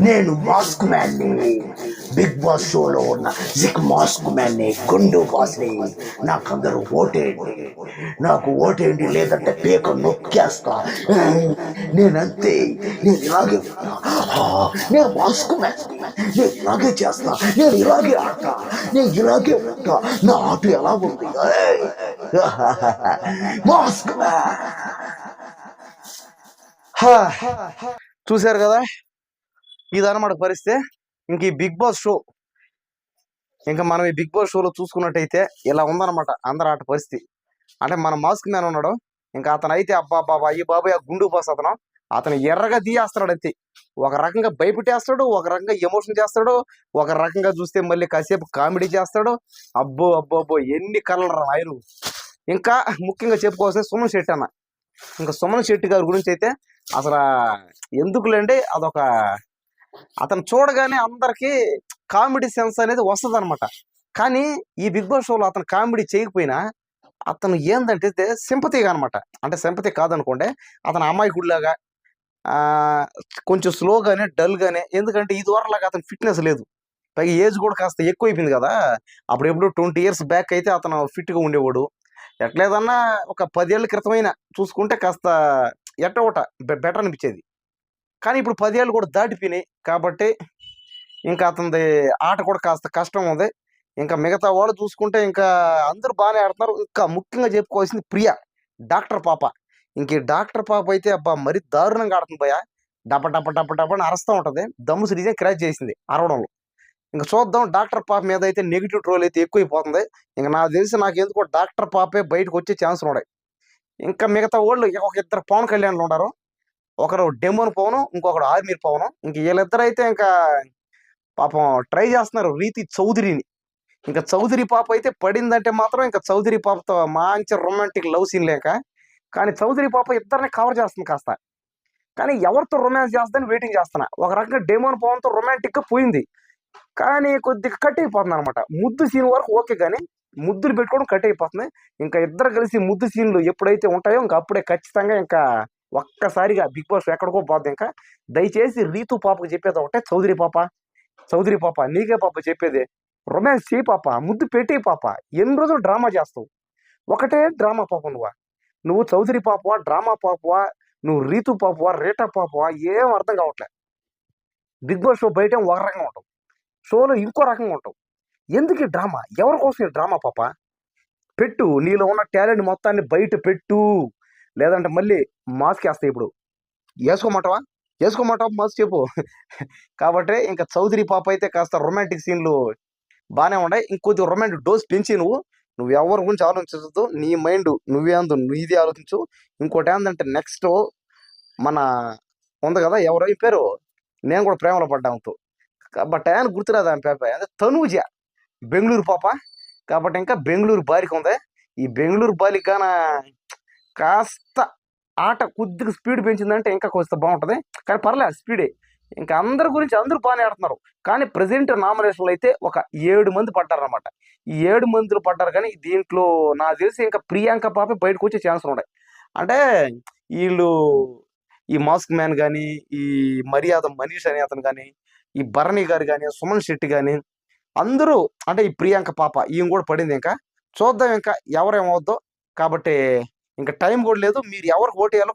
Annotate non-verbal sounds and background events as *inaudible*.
నేను mask మ్యాన్ని. Big boss షోలో ఉన్న జిక్ మాస్క్ మ్యాన్ని గుండు బాస్ని నాకు అందరూ ఓటేయండి. నాకు ఓటేయండి లేదంటే పేక నొక్కేస్తా. నేనంతే నేను ఇలాగే నేను మాస్క్ మ్యాన్. నేను ఇలాగే చేస్తా. నేను ఇలాగే ఆడతా. నేను ఇలాగే ఉంటా. నా ఆట ఎలా ఉంది? *laughs* Mask man. హా. చూశారు కదా? ఇదన్నమాట పరిస్థితి. ఇంక ఈ బిగ్ బాస్ షో ఇంకా మనం ఈ బిగ్ బాస్ షోలో చూసుకున్నట్టయితే ఇలా ఉందన్నమాట అందరు ఆట పరిస్థితి. అంటే మన మాస్క్ మ్యాన్ ఉన్నాడు. ఇంకా అతను అయితే అబ్బా బాబా ఈ బాబాయ్ ఆ గుండు బాస్ అతను. అతను ఎర్రగా తీయేస్తాడు అంతే. ఒక రకంగా భయపెట్టేస్తాడు ఒక రకంగా ఎమోషన్ చేస్తాడు ఒక రకంగా చూస్తే మళ్ళీ కాసేపు కామెడీ చేస్తాడు అబ్బో అబ్బో అబ్బో ఎన్ని కలర్ ఆయన ఇంకా ముఖ్యంగా చెప్పుకోవాల్సిన సుమన్ శెట్టి అన్న. ఇంకా సుమన్ శెట్టి గారి గురించి అయితే అసలు ఎందుకులేండి అదొక అతను చూడగానే అందరికి కామెడీ సెన్స్ అనేది వస్తుంది అనమాట కానీ ఈ బిగ్ బాస్ షోలో అతను కామెడీ చేయకపోయినా అతను ఏందంటే సింపతిగా అనమాట అంటే సింపతి కాదనుకోండి అతను అమాయకుడిలాగా ఆ, కొంచెం స్లోగానే డల్గానే ఎందుకంటే ఇది వరలాగా అతను ఫిట్నెస్ లేదు. పైగా ఏజ్ కూడా కాస్త ఎక్కువ అయిపోయింది కదా. అప్పుడు ఎప్పుడు ట్వంటీ ఇయర్స్ బ్యాక్ అయితే అతను ఫిట్గా ఉండేవాడు. ఎట్లేదన్నా ఒక పదేళ్ళ క్రితమైన చూసుకుంటే కాస్త ఎట్ట ఒకట బెటర్ అనిపించేది. కానీ ఇప్పుడు పదేళ్ళు కూడా దాటిపోయినాయి కాబట్టి ఇంకా అతనిది ఆట కూడా కాస్త కష్టం ఉంది. ఇంకా మిగతా వాళ్ళు చూసుకుంటే ఇంకా అందరూ బాగానే ఆడుతున్నారు. ఇంకా ముఖ్యంగా చెప్పుకోవాల్సింది ప్రియ డాక్టర్ పాప. ఇంక డాక్టర్ పాప అయితే అబ్బా మరి దారుణంగా ఆడుతుంది భయ డబ్బ డబ్బ డబ్బ డబ్బ అని అరుస్తూ ఉంటుంది. దమ్ము సిరీజే క్రాచ్ చేసింది అరవడంలో ఇంకా చూద్దాం. డాక్టర్ పాప మీద అయితే నెగిటివ్ ట్రోల్ అయితే ఎక్కువైపోతుంది. ఇంకా నాకు తెలిసి నాకు ఎందుకో డాక్టర్ పాపే బయటకు వచ్చే ఛాన్స్ ఉన్నాయి. ఇంకా మిగతా వాళ్ళు ఒక ఇద్దరు పవన్ కళ్యాణ్లు ఉన్నారు. ఒకరు డెమోన్ పవను ఇంకొకరు ఆర్మీర్ పవను. ఇంక వీళ్ళిద్దరు అయితే ఇంకా పాపం ట్రై చేస్తున్నారు రీతి చౌదరిని. ఇంకా చౌదరి పాప అయితే పడిందంటే మాత్రం ఇంకా చౌదరి పాపతో మంచి రొమాంటిక్ లవ్ సీన్ లేక కానీ చౌదరి పాప ఇద్దరిని కవర్ చేస్తుంది కాస్త. కానీ ఎవరితో రొమాన్స్ చేస్తుందని వెయిటింగ్ చేస్తున్నా. ఒక రకంగా డెమోన్ పవన్తో రొమాంటిక్గా పోయింది. కానీ కొద్దిగా కట్ అయిపోతుంది అనమాట ముద్దు సీన్ వరకు ఓకే కానీ ముద్దులు పెట్టుకోవడం కట్ అయిపోతుంది. ఇంకా ఇద్దరు కలిసి ముద్దు సీన్లు ఎప్పుడైతే ఉంటాయో ఇంకా అప్పుడే ఖచ్చితంగా ఇంకా ఒక్కసారిగా బిగ్ బాస్ ఎక్కడికో పోద్ది ఇంకా. దయచేసి రీతు పాపకు చెప్పేది ఒకటే చౌదరి పాప చౌదరి పాప నీకే పాప చెప్పేది. రొమాన్స్ చేయి పాప ముద్దు పెట్టి పాప. ఎన్ని రోజులు డ్రామా చేస్తావు? ఒకటే డ్రామా పాప నువ్వా. నువ్వు చౌదరి పాపవా డ్రామా పాపవా నువ్వు రీతు పాపవా రేటా పాపవా ఏం అర్థం కావట్లే. బిగ్ బాస్ షో బయట ఒక రకంగా ఉంటావు షోలో ఇంకో రకంగా ఉంటావు. ఎందుకు ఈ డ్రామా? ఎవరి కోసం ఈ డ్రామా పాప? పెట్టు నీలో ఉన్న టాలెంట్ మొత్తాన్ని బయట పెట్టు. లేదంటే మళ్ళీ మాస్క్ వేస్తాయి ఇప్పుడు. వేసుకోమంటావా? వేసుకోమంటావా? మాస్క్ చెప్పు. కాబట్టి ఇంకా చౌదరి పాప అయితే కాస్త రొమాంటిక్ సీన్లు బాగానే ఉన్నాయి. ఇంకొంచెం రొమాంటిక్ డోస్ పెంచి నువ్వు. నువ్వు ఎవరి గురించి ఆలోచించద్దు. నీ మైండ్ నువ్వే అందు నీది ఆలోచించు. ఇంకోటి ఏంటంటే నెక్స్ట్ మన ఉంది కదా ఎవరో పేరు. నేను కూడా ప్రేమలో పడ్డాంతో బట్ ఆయన గుర్తురాదు ఆమె పేప అదే తనూజ. బెంగళూరు పాప. కాబట్టి ఇంకా బెంగళూరు బాలిక ఉంది. ఈ బెంగళూరు బాలికన గాన కాస్త ఆట కొద్దిగా స్పీడ్ పెంచిందంటే ఇంకా కొంత బాగుంటుంది. కానీ పర్లేదు స్పీడే. ఇంకా అందరి గురించి అందరూ బాగానే ఆడుతున్నారు. కానీ ప్రజెంట్ నామినేషన్లు అయితే ఒక ఏడు మంది పడ్డారనమాట ఈ ఏడు మందులు పడ్డారు కానీ దీంట్లో నాకు తెలిసి ఇంకా ప్రియాంక పాప బయటకు వచ్చే ఛాన్సులు ఉన్నాయి. అంటే వీళ్ళు ఈ మాస్క్ మ్యాన్ కానీ ఈ మర్యాద మనీష్ అనే అతను కానీ ఈ భరణి గారు కానీ సుమన్ శెట్టి కానీ అందరూ అంటే ఈ ప్రియాంక పాప ఈయన కూడా పడింది ఇంకా. చూద్దాం ఇంకా ఎవరేమవుద్దో కాబట్టి ఇంకా టైం కూడా లేదు. మీరు ఎవరికి ఓటు వేయాలో